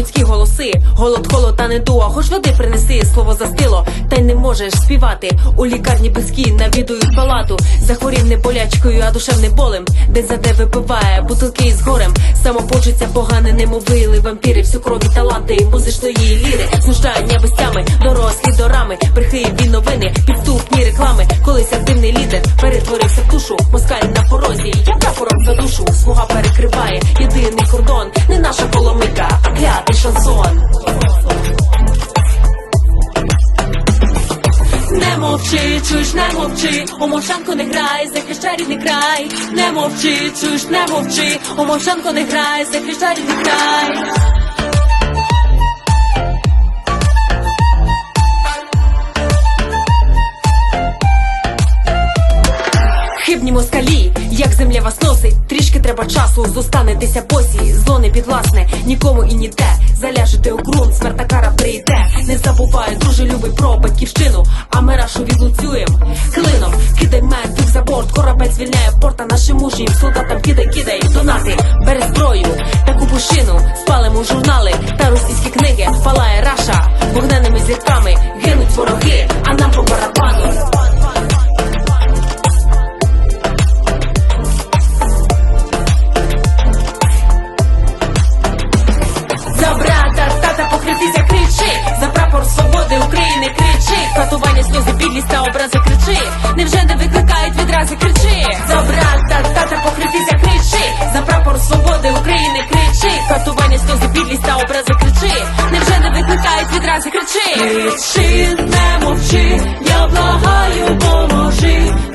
людські голоси. Голод, холод та недуга, хоч води принеси, слово застило, та й не можеш співати. У лікарні близькі навідують палату. Захворів не болячкою, а душевним болем. День за де випиває бутилки із горем. Самопочуття погане, немовили вампіри, всю крові таланти, музичної ліри, знущання безтями, дорослі до рами, брехливі новини, підступні реклами. Колись активний лідер перетворився в тушу, москаль на порозі. Я прапором за душу, смуга перекриває шансон. Не мовчи, чуєш, не мовчи, у мовчанку не грай, захищай рідний край. Не мовчи, чуєш, не мовчи, у мовчанку не грай, захищай рідний край. Хибні москалі, як земля вас носить, трішки треба часу, зостанетеся босі, зло не підвласне, нікому і ніде. Заляжете у ґрунт, смерта кара прийде. Не забувай, дуже любий про батьківщину, а ми рашу відлуцюєм клином. Кидай мертвих за борт, корабель звільняє порта. Нашим мужнім солдатам кидай, кидай, донати, бери зброю, таку пушину, спалимо журнали. Та російські книги, палає раша, вогненними зірками гинуть вороги, За брата, тата покритися кричи, за прапор свободи України кричи, катування, сльози, підлість та образи кричи, невже не викликають відрази кричи, за брата, тата покритися кричи, за прапор свободи України кричи, катування, сльози, підлість та образи кричи, невже не викликають відрази кричи, кричи, не мовчи, я благаю, помогти.